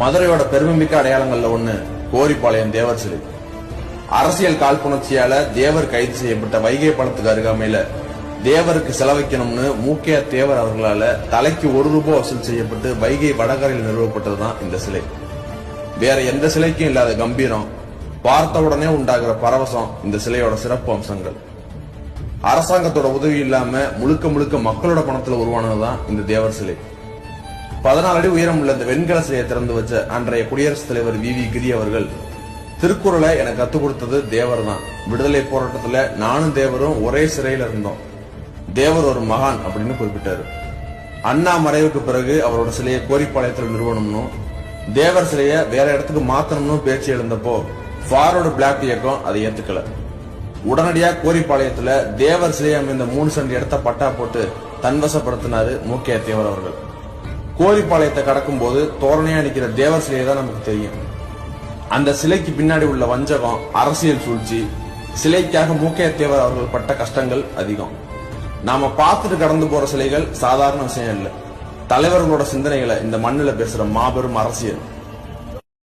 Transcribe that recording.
மதுரையோட பெருமைமிக்க அடையாளங்கள்ல ஒண்ணு கோரிப்பாளையம் தேவர் சிலை. அரசியல் காழ்ப்புணர்ச்சியால தேவர் கைது செய்யப்பட்ட வைகை பணத்துக்கு அருகாமையில தேவருக்கு செலவைக்கணும்னு மூக்கையா தேவர் அவர்களால தலைக்கு ஒரு ரூபாய் வசூல் செய்யப்பட்டு வைகை வடகரையில் நிறுவப்பட்டதுதான் இந்த சிலை. வேற எந்த சிலைக்கும் இல்லாத கம்பீரம். பார்த்த உடனே உண்டாகிற பரவசம் இந்த சிலையோட சிறப்பு அம்சங்கள். அரசாங்கத்தோட உதவி இல்லாம முழுக்க முழுக்க மக்களோட பணத்துல உருவானதுதான் இந்த தேவர் சிலை. பதினாலு அடி உயரம் உள்ள இந்த வெண்கல சிலையை திறந்து வச்ச அன்றைய குடியரசுத் தலைவர் வி வி கிரி அவர்கள் திருக்குறளை எனக்கு கத்துக் கொடுத்தது தேவர் தான் விடுதலை போராட்டத்துல நானும் தேவரும் ஒரே சிறையில இருந்தோம். தேவர் ஒரு மகான் அப்படின்னு குறிப்பிட்டாரு. அண்ணா மறைவுக்கு பிறகு அவரோட சிலையை கோரிப்பாளையத்தில் நிறுவனம்னும் தேவர் சிலையை வேற இடத்துக்கு மாத்தணும்னு பேச்சு எழுந்தப்போ ஃபார்வர்டு பிளாக் இயக்கம் அதை ஏத்துக்கல. உடனடியா கோரிப்பாளையத்துல தேவர் சிலையை அமைந்த மூணு சென்ட் இடத்த பட்டா போட்டு தன்வசப்படுத்தினாரு மூக்கையா தேவர் அவர்கள். கோரிப்பாளையத்தை கடக்கும் போது தோரணையா நிக்கிற தேவர் சிலையை தான் நமக்கு தெரியும். அந்த சிலைக்கு பின்னாடி உள்ள வஞ்சகம் அரசியல் சூழ்ச்சி சிலைக்காக மூக்கைய தேவர் அவர்கள் பட்ட கஷ்டங்கள் அதிகம். நாம பார்த்துட்டு கடந்து போற சிலைகள் சாதாரண விஷயம் இல்லை. தலைவர்களோட சிந்தனைகளை இந்த மண்ணில் பேசுற மாபெரும் அரசியல்.